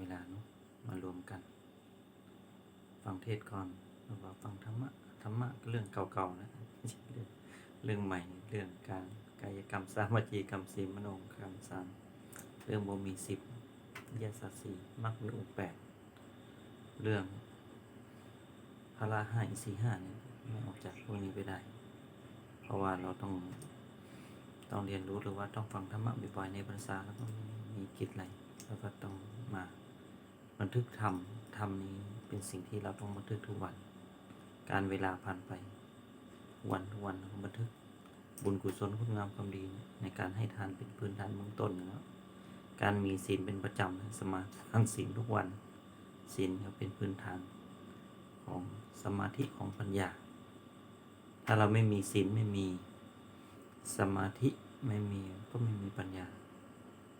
เวลาเนอะมารวมกัน ฟังเทศก่อนแล้วก็ฟังธรรมะธรรมะเรื่องเก่าๆนะเรื่องเรื่องใหม่เรื่องการกายกรรมสามวจีกรรมสีมโนกรรมสามเรื่องบ่มีสิบยาสัตสีมรรคมีองค์แปดเรื่องพระราหาอินทรีย์ห้าเนี่ยไม่ออกจากพวกนี้ไปได้ เพราะว่าเราต้องต้องเรียนรู้หรือว่าต้องฟังธรรมะบ่อยๆในภาษาแล้วก็มีกิจอะไรแล้วก็ต้องมา บันทึกธรรมธรรมนี้เป็นสิ่งที่เราต้องบันทึกทุกวัน การเวลาผ่านไป วันทุกวันเราบันทึกบุญกุศลคุณงามความดีในการให้ทานเป็นพื้นฐานเบื้องต้นนะครับการมีศีลเป็นประจำสมาทานศีลทุกวันศีลก็เป็นพื้นฐานของสมาธิของปัญญา ถ้าเราไม่มีศีลไม่มีสมาธิไม่มีก็ไม่มีปัญญา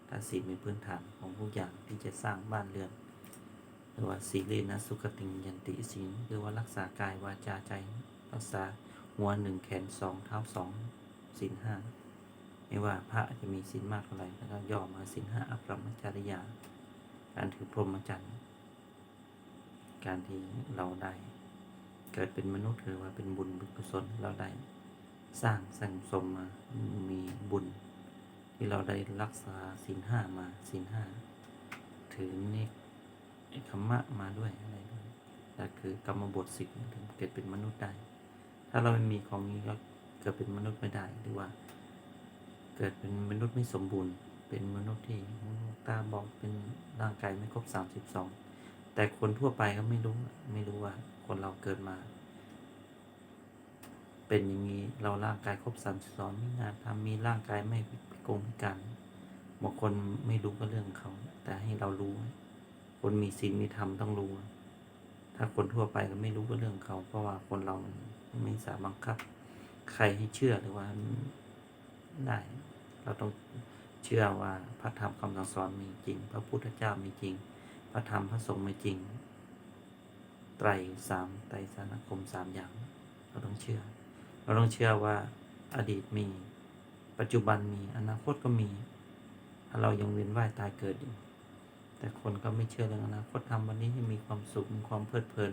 ถ้าศีลเป็นพื้นฐานของทุกอย่างที่จะสร้างบ้านเรือน รือว่าศีเลนะสุขติงยันติศีลคือว่ารักษากายวาจาใจ รักษาหัวหนึ่งแขนสองเท้าสองศีลห้าไม่ว่าพระจะมีศีลมากเท่าไหร่แล้วก็ย่อมาศีลห้าอัปรมจริยา การถือพรหมจรรย์การที่เราได้เกิดเป็นมนุษย์หรือว่าเป็นบุญบุญกุศลเราได้สร้างสั่งสมมามีบุญ ที่เราได้รักษาศีลห้ามาศีลห้าถือเนก ธรรมะมาด้วยอะไรด้วยนั่นคือกรรมบทสิบถึงเกิดเป็นมนุษย์ได้ ถ้าเราไม่มีของนี้ก็เกิดเป็นมนุษย์ไม่ได้หรือว่า เกิดเป็นมนุษย์ไม่สมบูรณ์ เป็นมนุษย์ที่ตาบอดเป็นร่างกายไม่ครบสามสิบสองแต่คนทั่วไปก็ไม่รู้ไม่รู้ว่าคนเราเกิดมา เป็นอย่างนี้เราร่างกายครบสามสิบสองมีงานทำมีร่างกายไม่พิกลพิการบางคนไม่รู้ก็เรื่องเขา แต่ให้เรารู้ คนมีศีลมีธรรมต้องรู้ ถ้าคนทั่วไปก็ไม่รู้เรื่องเขา เพราะว่าคนเราไม่สามารถบังคับ ใครให้เชื่อหรือว่าได้ เราต้องเชื่อว่าพระธรรมคำสั่งสอนมีจริง พระพุทธเจ้ามีจริง พระธรรมพระสงฆ์มีจริง ไตรสามไตรสารคมสามอย่าง เราต้องเชื่อ เราต้องเชื่อว่าอดีตมี ปัจจุบันมี อนาคตก็มี ถ้าเรายังเวียนว่ายตายเกิดอยู่ แต่คนก็ไม่เชื่อเรื่องอนาคตทำวันนี้ให้มีความสุขมีความเพลิดเพลิน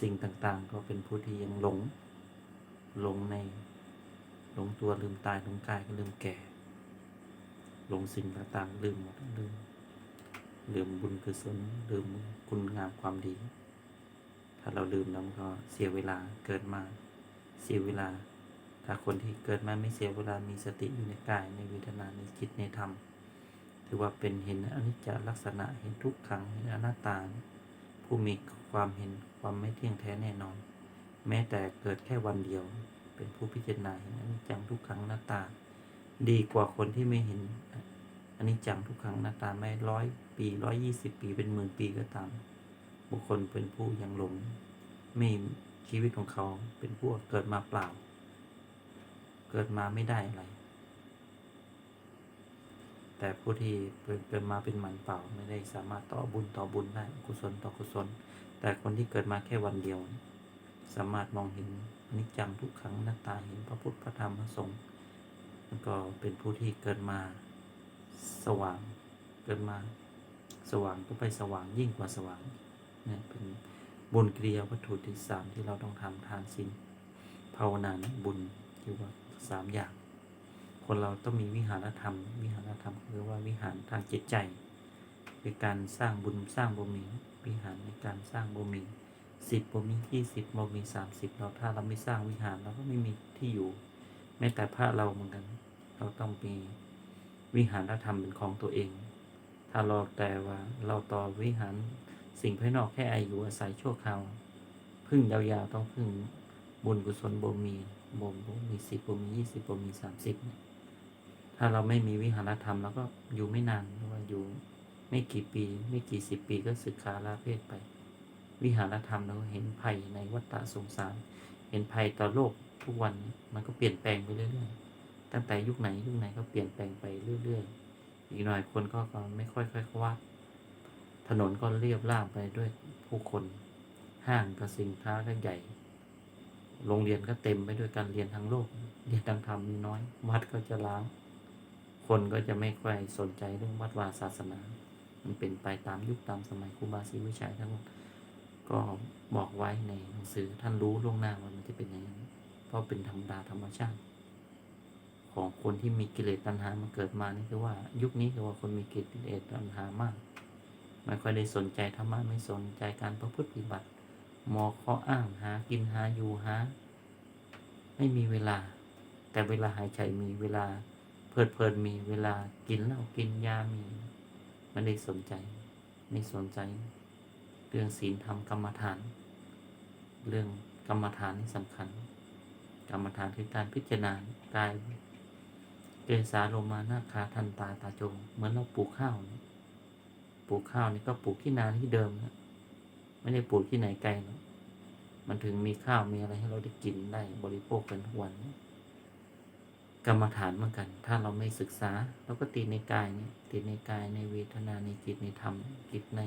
สิ่งต่างๆ ก็เป็นผู้ที่ยังหลงหลงในหลงตัวลืมตายหลงกายก็ลืมแก่หลงสิ่งต่างๆลืมหมดลืมลืมบุญกุศลลืมคุณงามความดี ถ้าเราลืมแล้วมันก็เสียเวลาเกิดมาเสียเวลา ถ้าคนที่เกิดมาไม่เสียเวลามีสติอยู่ในกายในเวทนาในจิตในธรรม ถือว่าเป็นเห็นอนิจจลักษณะเห็นทุกขังเห็นอนัตตา ผู้มีความเห็นความไม่เที่ยงแท้แน่นอน แม้แต่เกิดแค่วันเดียว เป็นผู้พิจารณาเห็นอนิจจังทุกขังอนัตตา ดีกว่าคนที่ไม่เห็นอนิจจังทุกขังอนัตตาไม่ร้อยปีร้อยยี่สิบปีเป็นหมื่นปีก็ตามบุคคลเป็นผู้ยังหลงไม่ชีวิตของเขาเป็นผู้เกิดมาเปล่า เกิดมาไม่ได้อะไร แต่ผู้ที่เกิดมาเป็นหมันเปล่าไม่ได้สามารถต่อบุญต่อบุญได้กุศลต่อกุศล แต่คนที่เกิดมาแค่วันเดียว สามารถมองเห็นอนิจจังทุกขังอนัตตาเห็นพระพุทธพระธรรมพระสงฆ์แล้วก็เป็นผู้ที่เกิดมาสว่างเกิดมาสว่างก็ไปสว่างยิ่งกว่าสว่างเนี่ยเป็นบุญกิริยาวัตถุที่สามที่เราต้องทำทานศีลภาวนานบุญที่ว่าสามอย่าง คนเราต้องมีวิหารธรรม วิหารธรรมคือว่าวิหารทางจิตใจเป็นการสร้างบุญสร้างบุญมีวิหารในการสร้างบุญมีสิบบุญมียี่สิบบุญมีสามสิบเราถ้าเราไม่สร้างวิหารเราก็ไม่มีที่อยู่ แม้แต่พระเราเหมือนกัน เราต้องมีวิหารธรรมเป็นของตัวเอง ถ้าเราแต่ว่าเราต่อวิหารสิ่งภายนอกแค่อายุอาศัยชั่วคราวพึ่งยาวๆต้องพึ่งบุญกุศลบ่มีบ่บ่มีสิบบ่มียี่สิบบ่มีสามสิบเนี่ย ถ้าเราไม่มีวิหารธรรมแล้วก็อยู่ไม่นานเพราะว่าอยู่ไม่กี่ปี ไม่กี่สิบปีก็สึกขาลาเพศไป วิหารธรรมเราเห็นภัยในวัฏสงสาร เห็นภัยต่อโลกทุกวันมันก็เปลี่ยนแปลงไปเรื่อยๆ ตั้งแต่ยุคไหนยุคไหนก็เปลี่ยนแปลงไปเรื่อยๆ อีกหน่อยคนก็ก็ไม่ค่อยค่อยว่าถนนก็เรียบราบไปด้วยผู้คน ห้างก็สินค้าก็ใหญ่ โรงเรียนก็เต็มไปด้วยการเรียนทางโลก เรียนทางธรรมมีน้อย วัดก็จะล้าง คนก็จะไม่ค่อยสนใจเรื่องวัดวาศาสนา มันเป็นไปตามยุคตามสมัยครูบาศรีวิชัยท่านก็บอกไว้ในหนังสือท่านรู้ล่วงหน้าว่ามันจะเป็นอย่างนั้นเพราะเป็นธรรมดาธรรมชาติ ของคนที่มีกิเลสตัณหามันเกิดมานี่คือว่า ยุคนี้คือว่าคนมีกิเลสตัณหามากไม่ค่อยได้สนใจธรรมะไม่สนใจการประพฤติปฏิบัติ มอข้ออ้างหากินหาอยู่หาไม่มีเวลา แต่เวลาหายใจมีเวลา เพลิดเพลินมีเวลากินเหล้ากินยามีไม่ได้สนใจไม่สนใจ เรื่องศีลธรรมกรรมฐาน เรื่องกรรมฐานนี่สำคัญ กรรมฐานคือการพิจารณากายเกสาโลมานาคาทันตาตาจง เหมือนเราปลูกข้าวปลูกข้าวนี่ก็ปลูกที่นานที่เดิมนะไม่ได้ปลูกที่ไหนไกลหรอกมันถึงมีข้าวมีอะไรให้เราได้กินได้บริโภคกันทุกวันนี่ย กรรมฐานเหมือนกัน ถ้าเราไม่ศึกษาเราก็ติดในกายเนี่ยติดในกายในเวทนาในจิตในธรรมติดใน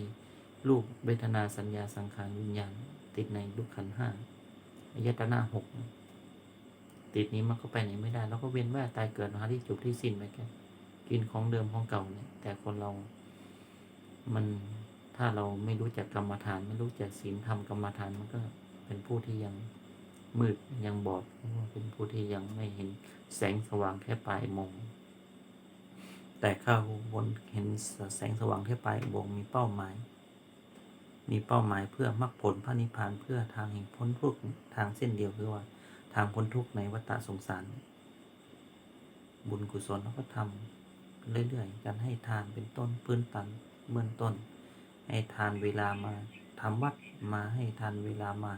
รูปเวทนาสัญญาสังขารวิญญาณ ติดในลูกขันห้าอายตนะหกติดนี้มันก็ไปไหนไม่ได้เราก็เวียนว่ายตายเกิดหาที่จบที่สิ้นไปแค่กินของเดิมของเก่าเนี่ย แต่คนเรา มันถ้าเราไม่รู้จักกรรมฐาน ไม่รู้จักศีลธรรมกรรมฐานมันก็เป็นผู้ที่ยัง มืดยังบอดเป็นผู้ที่ยังไม่เห็นแสงสว่างแค่ปลายมงค์แต่ข้าบนเห็นแสงสว่างแค่ปลายอุโมงมีเป้าหมาย มีเป้าหมายเพื่อมรรคผลพระนิพพานเพื่อทางแห่งพ้นทุกข์ทางเส้นเดียวคือว่า ทางพ้นทุกข์ในวัฏสงสาร บุญกุศลเราก็ทำเรื่อยๆ การให้ทานเป็นต้นพื้นตันเบื้องต้น ให้ทานเวลามาทำวัดมาให้ทานเวลามา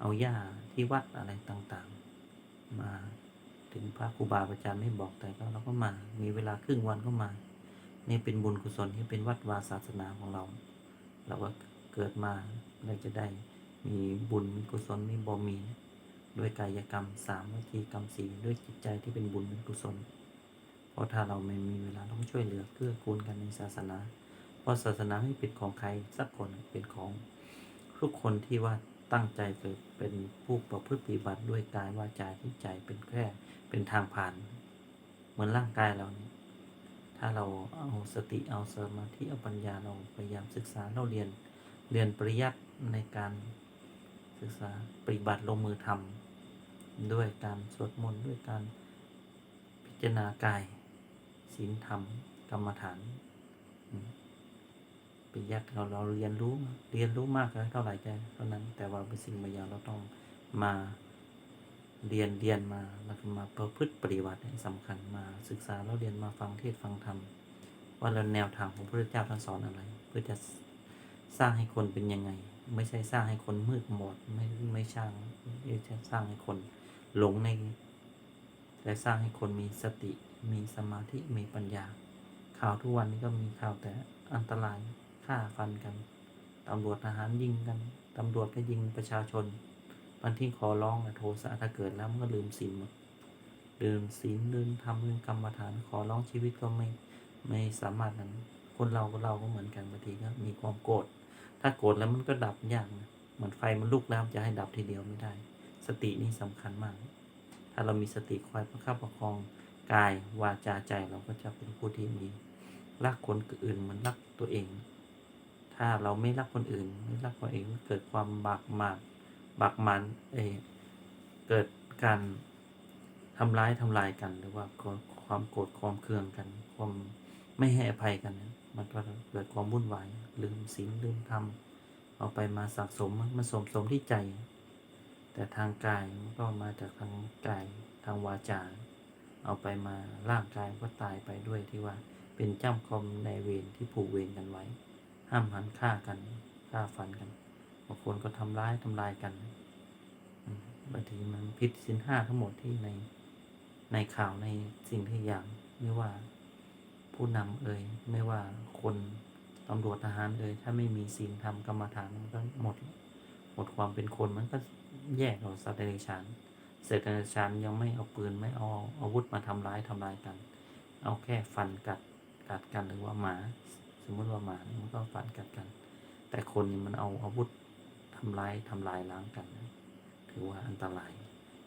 เอาหญ้าที่วัดอะไรต่างๆ มาถึงพระครูบาอาจารย์ไม่บอกแต่ก็เราก็มา มีเวลาครึ่งวันก็มา นี่เป็นบุญกุศลที่เป็นวัดวาศาสนาของเรา เราก็เกิดมาเราจะได้มีบุญมีกุศลมีบ่มี ด้วยกายกรรมสามวิธีกรรมสี่ด้วยจิตใจที่เป็นบุญเป็นกุศล เพราะถ้าเราไม่มีเวลาต้องช่วยเหลือเกื้อกูลกันในศาสนา เพราะศาสนาไม่เป็นของใครสักคนเป็นของทุกคนที่ว่า ตั้งใจเกิดเป็นผู้ประพฤติปฏิบัติด้วยกายวาจาที่ใจเป็นแค่เป็นทางผ่าน เหมือนร่างกายเราเนี่ยถ้าเราเอาสติเอาสมาธิเอาปัญญาเราพยายามศึกษาเราเรียนเรียนปริยัติในการศึกษาปฏิบัติลงมือทำด้วยการสวดมนต์ด้วยการพิจารณากายศีลธรรมกรรมฐาน ปริยัติเราเราเรียนรู้เรียนรู้มากเท่าไหร่ใจเท่านั้น แต่ว่าเป็นสิ่งบางอย่างเราต้องมาเรียนเรียนมาแล้วก็มาประพฤติปฏิบัติเนี่ยสำคัญมาศึกษาแล้วเรียนมาฟังเทศฟังธรรมว่าเราแนวทางของพระเจ้าท่านสอนอะไร เพื่อจะสร้างให้คนเป็นยังไง ไม่ใช่สร้างให้คนมืดหมดไม่ไม่สร้างไม่ใช่สร้างให้คนหลงในแต่สร้างให้คนมีสติมีสมาธิมีปัญญาข่าวทุกวันนี้ก็มีข่าวแต่อันตราย ฆ่าฟันกัน ตำรวจทหารยิงกัน ตำรวจก็ยิงประชาชนบางที่ขอร้องอะโทสะถ้าเกิดแล้วมันก็ลืมศีลหมดลืมศีลลืมทำลืมกรรมฐานขอร้องชีวิตก็ไม่ไม่สามารถนั้น คนเราก็เราก็เหมือนกันบางทีก็มีความโกรธถ้าโกรธแล้วมันก็ดับยากนะเหมือนไฟมันลุกแล้วจะให้ดับทีเดียวไม่ได้ สตินี่สำคัญมาก ถ้าเรามีสติคอยประคับประคองกายวาจาใจเราก็จะเป็นผู้ที่มีรักคนอื่นเหมือนรักตัวเอง ถ้าเราไม่รักคนอื่น ไม่รักคนเองเกิดความบากหมากบากมันเอเกิดการทำร้ายทำลายกัน หรือว่าความโกรธความเคืองกัน ความไม่ให้อภัยกัน มันก็เกิดความวุ่นวาย ลืมศีลลืมธรรมเอาไปมาสะสมมันสมสมที่ใจ แต่ทางกายมันก็มาจากทางกายทางวาจา เอาไปมาร่างกายก็ตายไปด้วยที่ว่าเป็นเจ้าคมในเวรที่ผูกเวรกันไว้ ห้ามหันฆ่ากันฆ่าฟันกันบางคนก็ทำร้ายทำลายกันบางทีมันผิดสินห้าทั้งหมดที่ในในข่าวในสิ่งที่อย่างไม่ว่าผู้นำเอ่ยไม่ว่าคนตำรวจทหารเอ่ยถ้าไม่มีศีลธรรมกรรมฐานมันก็หมดหมดความเป็นคนมันก็แยกออกสัตว์เดรัจฉานเศษเดรัจฉานยังไม่เอาปืนไม่เอาอาวุธมาทำร้ายทำลายกัน เอาแค่ฟันกัดกัดกันหรือว่าหมา มมติว่าหมาเนี่ยมันก็ฟันกัดกัน แต่คนนี่มันเอาอาวุธทำร้ายทำลายล้างกัน ถือว่าอันตราย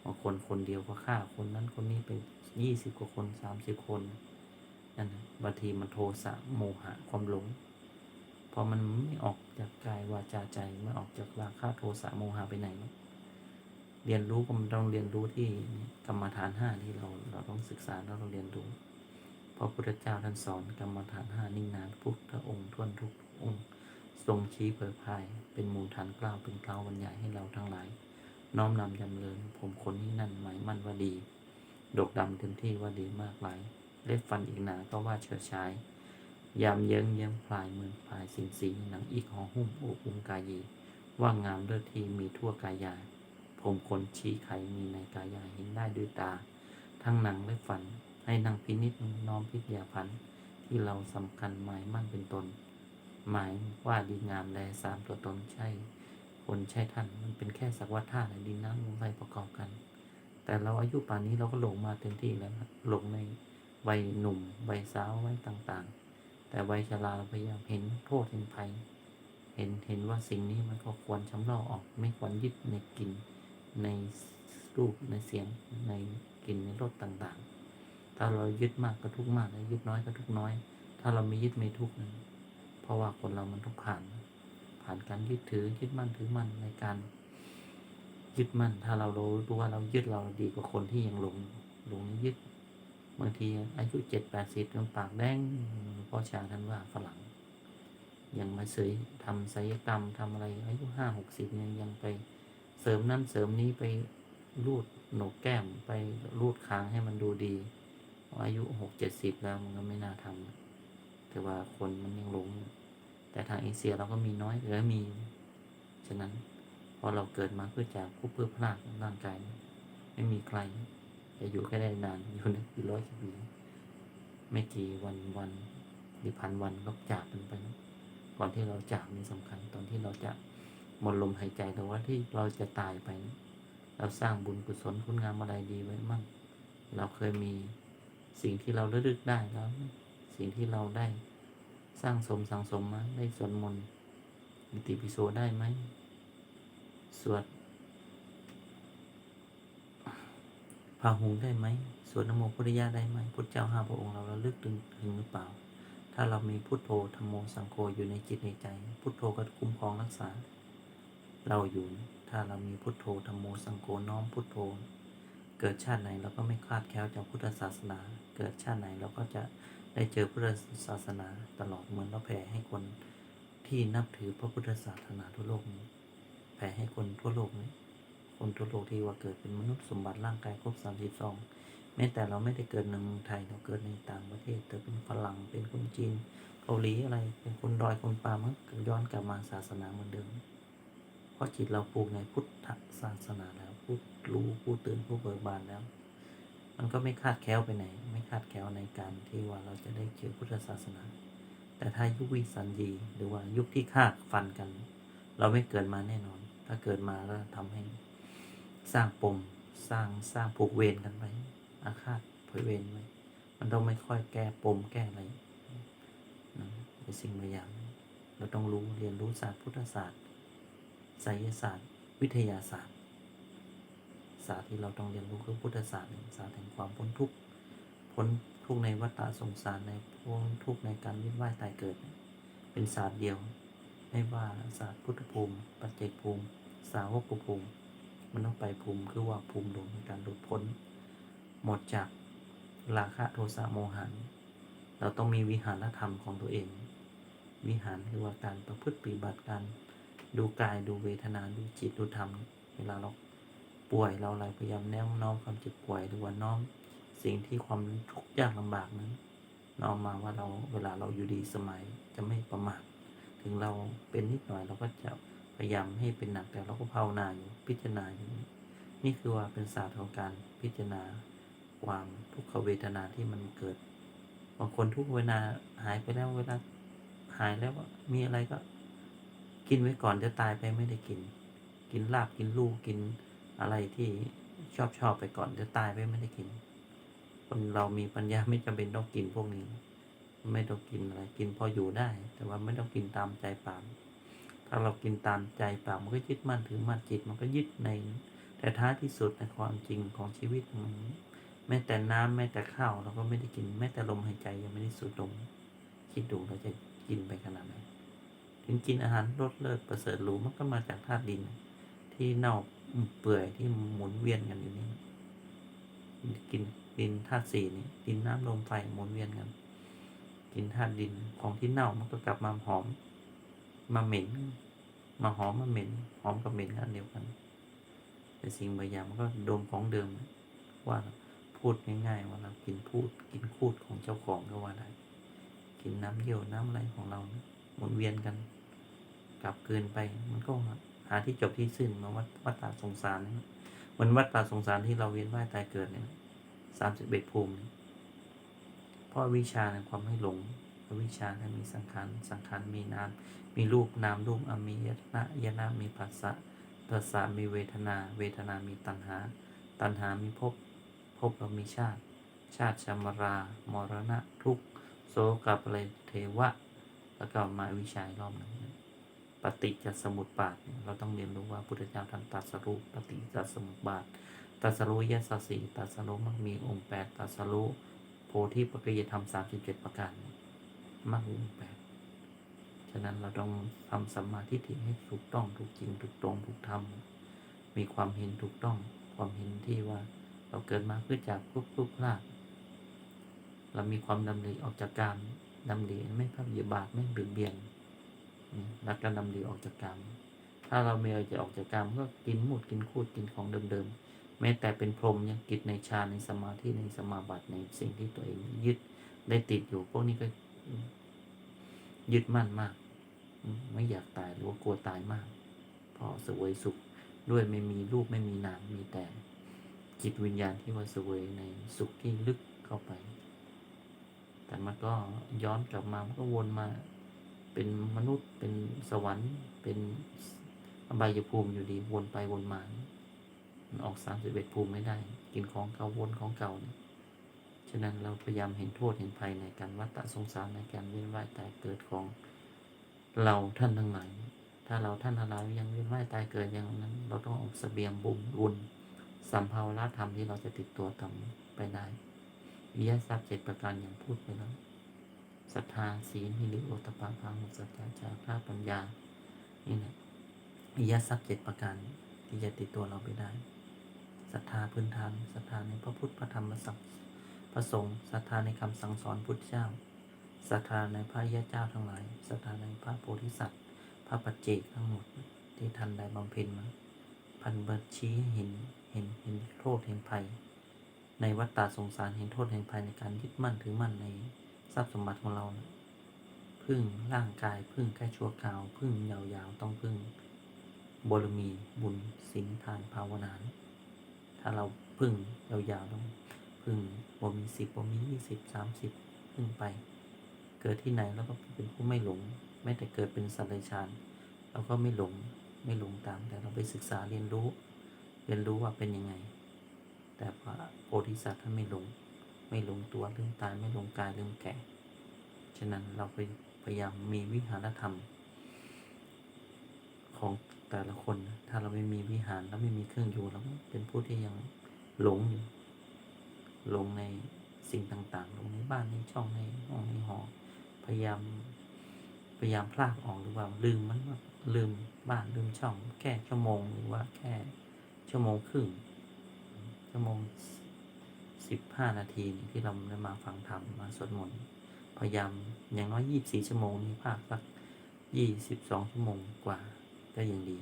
บางคนคนเดียวก็ฆ่าคนนั้นคนนี้เป็นยี่สิบกว่าคนสามสิบคนนั่นนะบางทีมันโทสะโมหะความหลงพอมันไม่ออกจากกายวาจาใจไม่ออกจากราคะโทสะโมหะไปไหน เรียนรู้ก็มันต้องเรียนรู้ที่กรรมฐานห้าที่เราเราต้องศึกษาแล้วเราเรียนรู้ ราะพุทธเจ้าท่านสอนกรรมฐานห้านิ่งนานพุทธองค์ทวนทุกองค์ทรงชี้เผยพาย เป็นมูลฐานกล้าวเป็นกล้าวบรรยายให้เราทั้งหลาย น้อมนำยำเลินผมคนนี้นั่นหมายมั่นว่าดี ดกดำเต็มที่ว่าดีมากหลายเล็บฟันอีกหนาก็ว่าเฉิดฉายยามเยิ้งเยิ้มพลายเหมือนพลายสินสีหนังอีกหอหุ้มโออุ้มกายี ว่างามเลิศทีมีทั่วกายา ผมคนชี้ไขมีในกายาเห็นได้ด้วยตา ทั้งหนังและฝัน ให้นังพินิจน้อมพิทยาพันธ์ที่เราสำคัญหมายมั่นเป็นตน หมายว่าดีงามแลสามตัวตนใช่ คนใช่ท่านมันเป็นแค่สักว่าธาตุดินน้ำลมไฟประกอบกัน แต่เราอายุป่านนี้เราก็หลงมาเต็มที่แล้วหลงในวัยหนุ่มวัยสาววัยต่างๆ แต่วัยชราเราพยายามเห็นโทษเห็นภัย เห็นเห็นว่าสิ่งนี้มันก็ควรชำระออกไม่ควรยึดในกลิ่นในรูปในเสียงในกลิ่นในรสต่างๆ ถ้าเรายึดมากก็ทุกมากแล้วยึดน้อยก็ทุกน้อย ถ้าเราไม่ยึดไม่ทุกนั้นเพราะว่าคนเรามันต้องผ่าน ผ่านการยึดถือยึดมั่นถือมั่นในการ ยึดมั่น ถ้าเรารู้รู้ว่าเรายึดเราดีกว่าคนที่ยังหลงหลงยึดบางทีอายุเจ็ดแปดสิบยังปากแดงพ่อชาท่านว่าฝรั่งยังมาเสยทำศัลยกรรมทำอะไรอายุห้าหกสิบยังยังไปเสริมนั่นเสริมนี้ไปรูดโหนกแก้มไปรูดคางให้มันดูดี อายุหกเจ็ดสิบแล้วมันก็ไม่น่าทำแต่ว่าคนมันยังหลง แต่ทางเอเชียเราก็มีน้อยหรือมี ฉะนั้นพอเราเกิดมาเพื่อจากผู้เพื่อพลาดร่างกาย ไม่มีใคร จะอยู่แค่ได้นานอยู่ในกี่ร้อยกี่ปีไม่กี่วันวันหรือพันวันก็จากกันไปก่อนที่เราจากนี่สำคัญ ตอนที่เราจะหมดลมหายใจแต่ว่าที่เราจะตายไปเราสร้างบุญกุศลคุณงามอะไรดีไว้มั่งเราเคยมี สิ่งที่เราระลึกได้แล้ว สิ่งที่เราได้สร้างสมสังสมมาได้สวดมนต์มิติปิโสได้ไหมสวดพาหุงได้ไหมสวดนโมพุทธยะได้ไหมพุทธเจ้าห้าพระองค์เราระลึกถึงถึงหรือเปล่า ถ้าเรามีพุทโธธรรมโมสังโฆอยู่ในจิตในใจ พุทโธก็คุ้มครองรักษา เราอยู่ ถ้าเรามีพุทโธธรรมโมสังโฆน้อมพุทโธ เกิดชาติไหนเราก็ไม่คลาดแคล้วจากพุทธศาสนา กิดชาติไหนเราก็จะได้เจอพุทธศาสนาตลอดเหมือนเราแผ่ให้คนที่นับถือพระพุทธศาสนาทั่วโลกนี้แผ่ให้คนทั่วโลกนี้คนทั่วโลกที่ว่าเกิดเป็นมนุษย์สมบัติร่างกายครบสามสิบสองแม้แต่เราไม่ได้เกิดในเมืองไทยเราเกิดในต่างประเทศแต่เป็นฝรั่งเป็นคนจีนเกาหลีอะไร เป็นคนดอยคนป่ามันก็ย้อนกลับมาศาสนาเหมือนเดิมเพราะจิตเราปลูกในพุทธศาสนาแล้วพูดรู้พูดตื่นผู้เบิกบานแล้ว มันก็ไม่คาดแคล้วไปไหน ไม่คาดแคล้วในการที่ว่าเราจะได้เจอพุทธศาสนา แต่ถ้ายุควิสัญญีหรือว่ายุคที่คาฟันกัน เราไม่เกิดมาแน่นอน ถ้าเกิดมาก็ทำให้สร้างปมสร้างสร้างผูกเวรกันไปอาฆาตเผยเวรไว้มันต้องไม่ค่อยแก้ปมแก้อะไรนะเป็นสิ่งบางอย่าง เราต้องรู้เรียนรู้ศาสตร์พุทธศาสตร์ไสยศาสตร์ วิทยาศาสตร์าสตร์ที่เราต้องเรียนรู้คือพุทธศาสตร์ศาสตร์แห่งความพ้นทุกข์พ้นทุกข์ในวัฏฏะสงสารในพ้นทุกข์ในการวิว่ายตายเกิด เป็นศาสตร์เดียว ไม่ว่าศาสตร์พุทธภูมิ ปัจเจกภูมิ สาวกภูมิ มันต้องไปภูมิคือว่าภูมิหลงในการหลุดพ้น หมดจากราคะโทสะโมหันเราต้องมีวิหารธรรมของตัวเอง วิหารคือว่าการประพฤติปฏิบัติการดูกายดูเวทนาดูจิตดูธรรม เวลาเรา ป่วย เราอะไรพยายามแนวน้อมความเจ็บป่วยหรือว่าน้อมสิ่งที่ความทุกข์ยากลำบากนั้นน้อมมาว่าเราเวลาเราอยู่ดีสมัยจะไม่ประมาทถึงเราเป็นนิดหน่อยเราก็จะพยายามให้เป็นหนักแต่เราก็ภาวนาอยู่พิจารณาอยู่นี่คือว่าเป็นศาสตร์ของการพิจารณาความทุกขเวทนาที่มันเกิดบางคนทุกเวทนาหายไปแล้วเวลาหายแล้วมีอะไรก็ กินไว้ก่อนจะตายไปไม่ได้กิน กินลาบกินลูกกิน อะไรที่ชอบชอบไปก่อนจะตายไปไม่ได้กิน คนเรามีปัญญาไม่จำเป็นต้องกินพวกนี้ ไม่ต้องกินอะไร กินพออยู่ได้ แต่ว่าไม่ต้องกินตามใจปากถ้าเรากินตามใจปากมันก็ยึดมั่นถือมั่นจิต มันก็ยึดใน แต่ท้ายที่สุดในความจริงของชีวิตมันแม้แต่น้ำแม้แต่ข้าวเราก็ไม่ได้กินแม้แต่ลมหายใจยังไม่ได้สูดดมคิดดูเราจะกินไปขนาดไหนถึงกินอาหารรสเลิศประเสริฐหรูมันก็มาจากธาตุดิน ที่เน่า เปื่อยที่หมุนเวียนกันอยู่นี่กินดินธาตุสี่นี่ดินน้ำลมไฟหมุนเวียนกัน กินธาตุดินของที่เน่ามันก็กลับมาหอม มาเหม็น มาหอมมาเหม็น หอมกับเหม็นกันเดียวกัน แต่สิ่งบางอย่างมันก็โดนของเดิม ว่าพูดง่ายๆว่าเรากินพูด กินคูดของเจ้าของก็ว่าได้ กินน้ำเยี่ยวน้ำอะไรของเราหมุนเวียนกัน กลับเกินไปมันก็ หาที่จบที่สิ้นมาวัดวัฏฏะสงสารเนี่ยมือนวัฏฏะสงสารที่เราเวียนว่ายตายเกิดเนี่ยสามสิบเอ็ดภูมิเนี่ยเพราะวิชาเนี่ยความให้หลงวิชาเนี่ยมีสังขาร สังขารมีนาม มีรูปนามรูปอมียนะยนะมีปัสสะปัสสะมีเวทนา เวทนามีตัณหา ตัณหามีภพภพเรามีชาติ ชาติชมรามรณะทุกโสกับอะไรเทวะ แล้วก็มาวิชัยรอบหนึง ปฏิจจสมุปบาท เราต้องเรียนรู้ว่าพุทธเจ้าท่านตรัสรู้ปฏิจจสมุปบาทตรัสรู้ยสัสสีตรัสรู้มักมีองค์แปดตรัสรู้โพธิปัจจยธรรมสามสิบเจ็ดประการมักมีองค์แปดฉะนั้นเราต้องทำสัมมาทิฏฐิให้ถูกต้องถูกจริงถูกตรงถูกธรรมมีความเห็นถูกต้อง ความเห็นที่ว่าเราเกิดมาเพื่อจากทุกทุกพลาดเรามีความดำริออกจากการดำริไม่พยาบาทไม่เบียดเบียน รักการดำริออกจากกรรม ถ้าเราไม่เอาจะออกจากกรรมก็กินหมดกินคูดกินของเดิมๆ แม้แต่เป็นพรหมยังกิจในฌานในสมาธิในสมาบัติในสิ่งที่ตัวเองยึดได้ติดอยู่พวกนี้ก็ยึดมั่นมาก ไม่อยากตายหรือว่ากลัวตายมาก เพอสวยสุขด้วยไม่มีรูปไม่มีนามมีแต่ จิตวิญญาณที่ว่าสวยในสุขที่ลึกเข้าไป แต่มันก็ย้อนกลับมามันก็วนมา เป็นมนุษย์ เป็นสวรรค์ เป็นอบายภูมิอยู่ดี วนไปวนมา มันออกสามสิบเอ็ดภูมิไม่ได้ กินของเก่าวนของเก่าเนี่ยฉะนั้นเราพยายามเห็นโทษเห็นภัยในการวัฏฏะสงสารในการเวียนว่ายตายเกิดของเราท่านทั้งหลาย ถ้าเราท่านทั้งหลายยังเวียนว่ายตายเกิดอย่างนั้น เราต้องออกเสบียงบุญบุญสัมภาวะธรรมที่เราจะติดตัวทำไปได้วิทยาทรัพย์เจ็ดประการอย่างพูดไปแล้ว ศรัทธาศีลหิริโอตปาพังสัจจะจาระปัญญา นี่แหละวิยทรัพย์เจ็ดประการที่จะติดตัวเราไปได้ศรัทธาพื้นฐานศรัทธาในพระพุทธพระธรรมพระสังฆพระสงฆ์ศรัทธาในคำสั่งสอนพุทธเจ้าศรัทธาในพระอริยเจ้าทั้งหลายศรัทธาในพระโพธิสัตว์ พระปัจเจกทั้งหมดที่ท่านได้บำเพ็ญมาพันบิดชี้ให้เห็นเห็นเห็นโทษเห็นภัย ในวัฏฏะสงสารเห็นโทษเห็นภัยในการยึดมั่นถือมั่นใน ทรัพย์สมบัติของเรานะพึ่งร่างกายพึ่งแค่ชั่วคราว พึ่งยาวๆ ต้องพึ่งบารมีบุญศีลทานภาวนานถ้าเราพึ่งยาวๆต้องพึ่งบ่มีสิบบ่มียี่สิบสามสิบพึ่งไป เกิดที่ไหนเราก็เป็นผู้ไม่หลง แม้แต่เกิดเป็นสัตว์เดรัจฉานเราก็ไม่หลงไม่หลงตาม แต่เราไปศึกษาเรียนรู้ เรียนรู้ว่าเป็นยังไง แต่พระโพธิสัตว์ท่านไม่หลง ไม่หลงตัวเรื่องตายไม่หลงกายเรื่องแก่ ฉะนั้นเราไปพยายามมีวิหารธรรม ของแต่ละคนนะถ้าเราไม่มีวิหารแล้วไม่มีเครื่องอยู่เราเป็นผู้ที่ยังหลงอยู่หลงในสิ่งต่างๆหลงในบ้านในช่องในห้องในหอ พยายามพยายามพลากออกหรือว่าลืมมันว่าลืมบ้านลืมช่อง แค่ชั่วโมงหรือว่าแค่ชั่วโมงครึ่งชั่วโมง สิบห้านาทีนี่ที่เราได้มาฟังธรรมมาสวดมนต์พยายามอย่างน้อยยี่บสี่ชั่วโมงนี้ภาคสักยี่สิบสองชั่วโมงกว่าก็ยังดี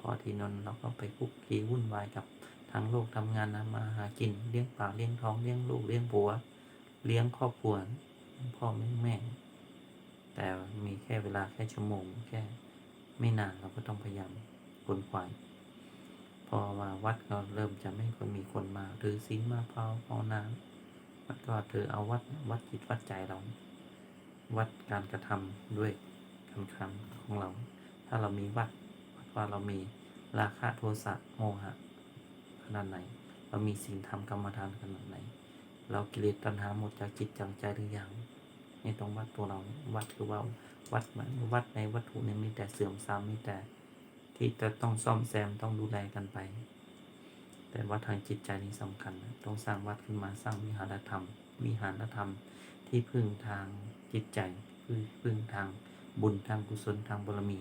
พอที่นนเราก็ไปคุกคีวุ่นวายกับทางโลกทำงานนะมาหากินเลี้ยงปากเลี้ยงท้องเลี้ยงลูกเลี้ยงผัว เลี้ยงครอบครัวพ่อแม่แม่ แต่มีแค่เวลาแค่ชั่วโมง แค่ไม่นานเราก็ต้องพยายามคนขวาย พอว่าวัดก็เริ่มจะไม่ค่อยมีคนมาหรือศีลมาเผาภาวนามันก็เธอเอาวัดวัดจิตวัดใจเรา วัดการกระทำด้วยคำคำของเรา ถ้าเรามีวัดวัดว่าเรามีราคะโทสะโมหะขนาดไหน เรามีศีลธรรมกรรมฐานขนาดไหน เรากิเลสตัณหาหมดจากจิตจากใจหรือยังนี่ต้องวัดตัวเราวัดคือว่าวัดเหมือนวัดในวัตถุนี่มีแต่เสื่อมทรามมีแต่ ที่จะต้องซ่อมแซมต้องดูแลกันไป แต่วัดทางจิตใจนี่สำคัญนะต้องสร้างวัดขึ้นมาสร้างวิหารธรรม วิหารธรรมที่พึ่งทางจิตใจพึ่งพึ่งทางบุญทางกุศลทางบารมี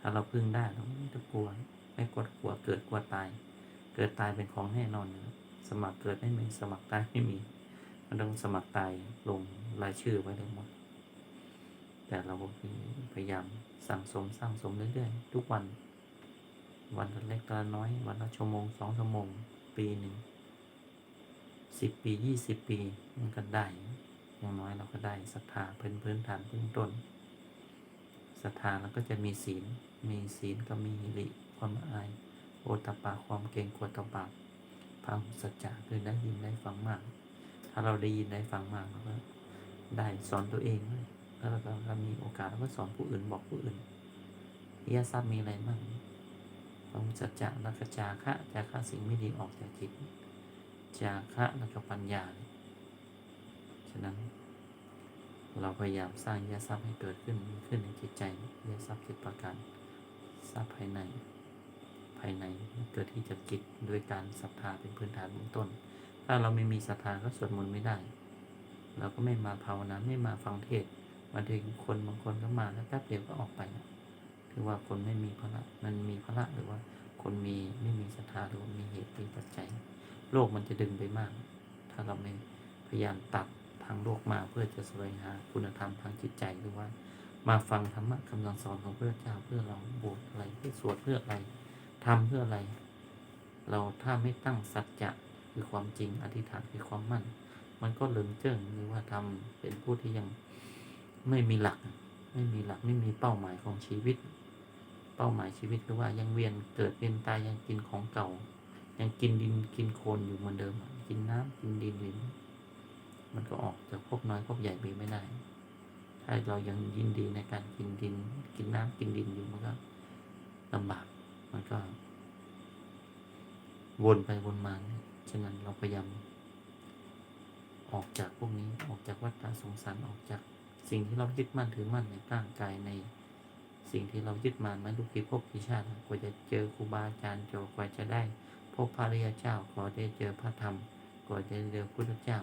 ถ้าเราพึ่งได้เราไม่ต้องกลัวไม่กลัวกลัวเกิดกลัวตาย เกิดตายเป็นของแน่นอนสมัครเกิดไม่มีสมัครตายไม่มีมันต้องสมัครตายลงรายชื่อไว้ทั้งหมดแต่เราพยายาม สั่งสมสร้างสมเรื่อยๆ ทุกวัน วันละเล็กละน้อย วันละชั่วโมงสองชั่วโมง ปีหนึ่งสิบปียี่สิบปีมันก็ได้อย่างน้อยเราก็ได้ศรัทธาพื้นพื้นฐานพื้นต้นศรัทธาแล้วก็จะมีศีล มีศีลก็มีหิริความอาย โอตปปาความเกรงกลัวต่อบาปพระสัจจะคือได้ยินได้ฟังมาก ถ้าเราได้ยินได้ฟังมากเราก็ได้สอนตัวเองด้วย แล้วเราก็มีโอกาสเราก็สอนผู้อื่นบอกผู้อื่นอริยทรัพย์มีอะไรบ้างความสัจจะแล้วก็จาคะจาคะสิ่งไม่ดีออกจากจิต จาคะแล้วก็ปัญญา ฉะนั้นเราพยายามสร้างอริยทรัพย์ให้เกิดขึ้นขึ้นในจิตใจอริยทรัพย์จิตประการทรัพย์ภายใน ภายในเกิดที่จากจิตด้วยการศรัทธาเป็นพื้นฐานเบื้องต้น ถ้าเราไม่มีศรัทธาก็สวดมนต์ไม่ได้ เราก็ไม่มาภาวนาไม่มาฟังเทศน์ มาถึงคนบางคนก็มาแล้วแป๊บเดียวก็ออกไปแล้วถือว่าคนไม่มีพระมันมีพระหรือว่าคนมีไม่มีศรัทธาหรือว่ามีเหตุมีปัจจัย โลกมันจะดึงไปมาก ถ้าเราไม่พยายามตัดทางโลกมาเพื่อจะแสวงหาคุณธรรมทางจิตใจหรือว่า มาฟังธรรมะคำสั่งสอนของพระเจ้าเพื่อเราบวชอะไรเพื่อสวดเพื่ออะไรทำเพื่ออะไร เราถ้าไม่ตั้งสัจจะคือความจริงอธิษฐานคือความมั่น มันก็เหลิงเจิงหรือว่าทำเป็นผู้ที่ยัง ไม่มีหลัก ไม่มีหลักไม่มีเป้าหมายของชีวิต เป้าหมายชีวิตคือว่ายังเวียนเกิดเวียนตายยังกินของเก่า ยังกินดินกินโคลนอยู่เหมือนเดิม กินน้ำกินดินอยู่มันก็ออกจากภพน้อยภพใหญ่ไปไม่ได้ ถ้าเรายังยินดีในการกินดิน กินน้ำกินดินอยู่มันก็ลำบาก มันก็ วนไปวนมาฉะนั้นเราพยายามออกจากพวกนี้ออกจากวัฏสงสารออกจาก สิ่งที่เรายึดมั่นถือมั่นในร่างกายในสิ่งที่เรายึดมั่นมาลูกกี่ภพกี่ชาติกว่าจะเจอครูบาอาจารย์จกว่าจะได้ พบพระริยเจ้ากว่าจะเจอพระธรรมกว่าจะเจอพุทธเจ้า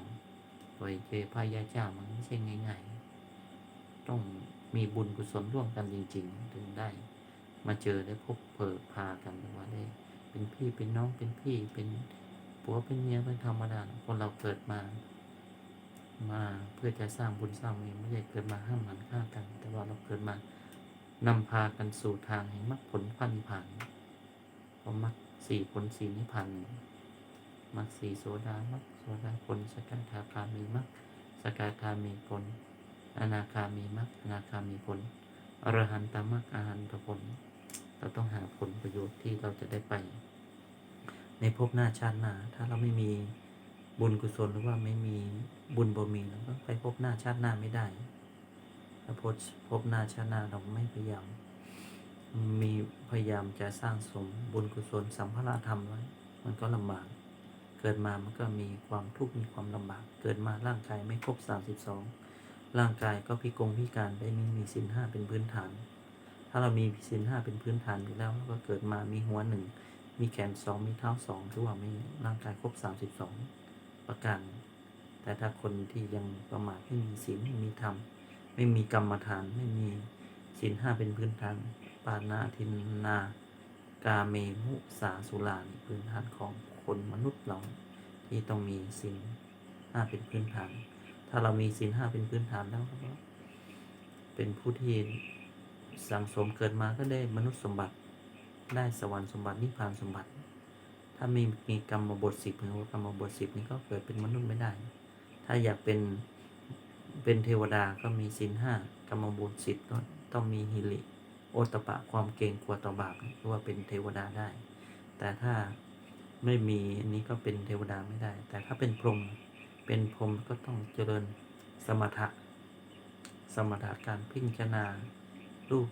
กว่าจะเจอพระยาเจ้ามันไม่ใช่ง่ายๆ ต้องมีบุญกุศลร่วมกันจริง ๆ ถึงได้ มาเจอได้พบเปิดพากันว่าได้ เป็นพี่เป็นน้องเป็นพี่เป็นผัวเป็นเมียเป็นธรรมดาคนเราเกิดมา มาเพื่อจะสร้างบุญสร้างเองไม่ใช่เกิดมาห้ามหันฆ่ากัน แต่ว่าเราเกิดมานำพากันสู่ทางแห่งมรรคผลพันผ่านเพราะมรรคสี่ผลสี่นิพพานมรรคสี่โสดามรรคโสดาผลสกทาคามีมรรคสกทามีผลอนาคามีมรรคอนาคามีผลอรหันตมรรคอรหันตผล เราต้องหาผลประโยชน์ที่เราจะได้ไป ในภพหน้าชาติหน้าถ้าเราไม่มี บุญกุศลหรือว่าไม่มีบุญบารมีเราก็ไปภพหน้าชาติหน้าไม่ได้ถ้าพบภพหน้าชาติหน้าเราไม่พยายาม มีพยายามจะสร้างสมบุญกุศลสัมภาระธรรมไว้ มันก็ลำบาก เกิดมามันก็มีความทุกข์มีความลำบาก เกิดมาร่างกายไม่ครบสามสิบสองร่างกายก็พิกงพิการได้ไม่มีสินห้าเป็นพื้นฐาน ถ้าเรามีสินห้าเป็นพื้นฐานอยู่แล้วเราก็เกิดมามีหัวหนึ่งมีแขนสองมีเท้าสองถือว่ามีร่างกายครบสามสิบสอง ประการแต่ถ้าคนที่ยังประมาทไม่มีศีลไม่มีธรรม ไม่มีกรรมฐานไม่มีศีลห้าเป็นพื้นฐานปานาทินนากาเมมุสาสุรานี่พื้นฐานของคนมนุษย์เราที่ต้องมีศีลห้าเป็นพื้นฐาน ถ้าเรามีศีลห้าเป็นพื้นฐานแล้วก็เป็นผู้ที่สังสมเกิดมาก็ได้มนุษย์สมบัติได้สวรรค์สมบัตินิพพานสมบัติ ถ้ามีมีกรรมบทสิบหรือว่ากรรมบทสิบนี้ก็เกิดเป็นมนุษย์ไม่ได้ ถ้าอยากเป็นเป็นเทวดาก็มีศีลห้ากรรมบทสิบก็ต้องมีฮิริโอตตปะความเกรงกลัวต่อบาปหรือว่าเป็นเทวดาได้ แต่ถ้าไม่มีอันนี้ก็เป็นเทวดาไม่ได้ แต่ถ้าเป็นพรหมเป็นพรหมก็ต้องเจริญสมถะสมถะการพิจารณารูป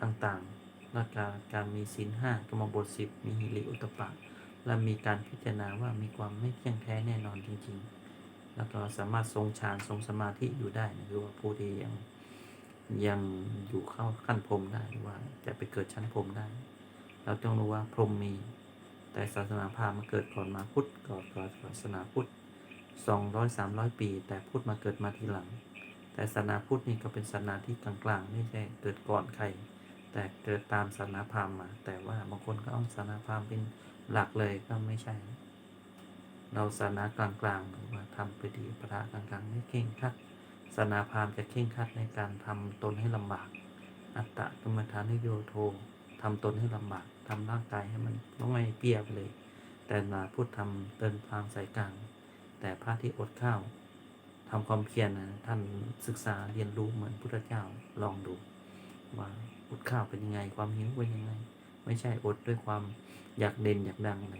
ต่างๆและการการมีศีลห้ากรรมบทสิบมีฮิริอุตตปะ และมีการพิจารณาว่ามีความไม่เที่ยงแท้แน่นอนจริง ๆ แล้วก็สามารถทรงฌานทรงสมาธิอยู่ได้นะคือว่าผู้ที่ยังยังอยู่เข้าขั้นพรมได้หรือว่าจะไปเกิดชั้นพรมได้ เราต้องรู้ว่าพรมมี แต่ศาสนาพราหมณ์มาเกิดก่อนมาพุทธก่อนก่อนศาสนาพุทธสองร้อยสามร้อยปี แต่พุทธมาเกิดมาทีหลัง แต่ศาสนาพุทธนี่ก็เป็นศาสนาที่กลางๆไม่ใช่เกิดก่อนใคร แต่เกิดตามศาสนาพราหมณ์มาแต่ว่าบางคนก็เอาศาสนาพราหมณ์เป็นหลักเลยก็ไม่ใช่ เราศาสนากลางๆหรือว่าทำไปดีประทะกลางๆไม่เข่งคัดศาสนาพราหมณ์จะเข่งคัดในการทำตนให้ลำบาก อัตตะกรรมฐานโยโททำตนให้ลำบากทำร่างกายให้มันต้องไม่เปียบเลย แต่นาพุทธทำเดินทางสายกลาง แต่พระที่อดข้าวทำความเพียรนะท่านศึกษาเรียนรู้เหมือนพุทธเจ้าลองดูว่า ดข้าวเป็นยังไง ความหิวเป็นยังไง ไม่ใช่อดด้วยความอยากเด่นอยากดังอะไร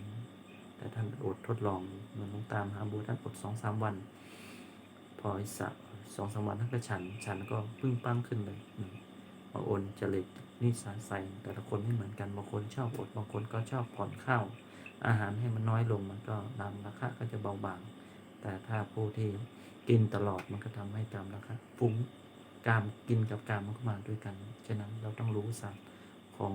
แต่ท่านอดทดลองเหมือนหลวงตามหาบัวท่านอดสองสามวัน พออีกสักสองสามวันท่านก็ฉัน ฉันก็ปึ้งปั้งขึ้นเลยมบางคนจริตนิสัยใส่แต่ละคนไม่เหมือนกันบางคนชอบอดบางคนก็ชอบผ่อนข้าวอาหารให้มันน้อยลงมันก็ตามราคาก็จะเบาบางแต่ถ้าผู้ที่กินตลอดมันก็ทำให้ตามราคาฟุ้ง กามกินกับกามมันก็มาด้วยกัน ฉะนั้นเราต้องรู้ศาสตร์ของ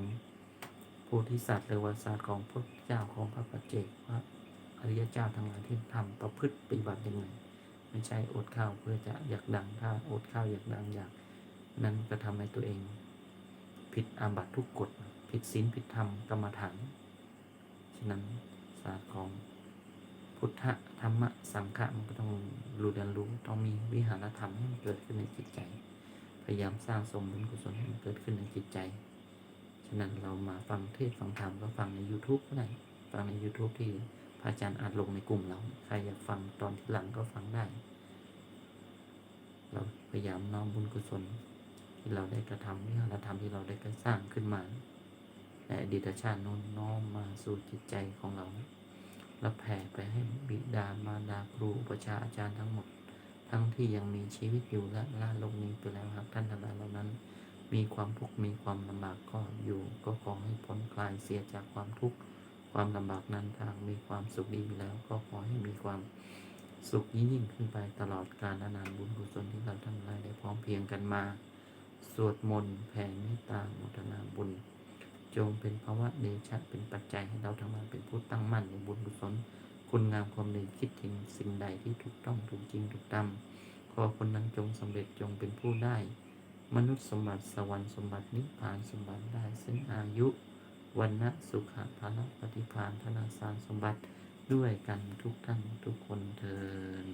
ผู้ที่ศาสตร์หรือว่าศาสตร์ของพระเจ้าของพระปัจเจกพระอริยเจ้าทั้งหลายที่ทำประพฤติปฏิบัติยังไงไม่ใช่อดข้าวเพื่อจะอยากดังถ้าอดข้าวอยากดังอยากนั้นก็ทำให้ตัวเอง ผิดอาบัติทุกกฎผิดศีลผิดธรรมกรรมฐาน ฉะนั้นศาสตร์ของพุทธธรรมะสังฆะมันก็ต้องรู้เรียนรู้ต้องมีวิหารธรรมให้มันเกิดขึ้นในจิตใจ ยายามสร้างสมบุญกุศลให้มันเกิดขึ้นในจิตใจ ฉะนั้นเรามาฟังเทศฟังธรรมก็ฟังใน YouTube ก็ได้ฟังใน YouTube ที่พระอาจารย์อัดลงในกลุ่มเรา ใครอยากฟังตอนที่หลังก็ฟังได้ เราพยายามน้อมบุญกุศล ที่เราได้กระทำวิหารธรรมที่เราได้กระสร้างขึ้นมาในอดีตชาติโน้นน้อมมาสู่จิตใจของเรา แล้วแผ่ไปให้บิดามารดาครูอุปชาอาจารย์ทั้งหมด ทั้งที่ยังมีชีวิตอยู่และละโลกนี้ไปแล้วหากท่านทั้งหลายเหล่านั้น มีความทุกข์มีความลำบากก็อยู่ ก็ขอให้พ้นคลายเสียจากความทุกข์ความลำบากนั้นทางมีความสุขดีอยู่แล้ว ก็ขอให้มีความสุขยิ่งขึ้นไปตลอดกาลนานบุญกุศลที่เราทั้งหลายได้พร้อมเพียงกันมา สวดมนต์แผ่เมตตาโมทนาบุญ จงเป็นภาวะเดชะเป็นปัจจัยให้เราทั้งหลายเป็นผู้ตั้งมั่นในบุญกุศล คุณงามความดีคิดถึงสิ่งใดที่ถูกต้องถูกจริงถูกตามขอคนนั้นจงสำเร็จจงเป็นผู้ได้ มนุษย์สมบัติสวรรค์สมบัตินิพพานสมบัติได้ซึ่งอายุวันนะสุขะภาระปฏิพานธนาสารสมบัติด้วยกันทุกท่านทุกคนเทิน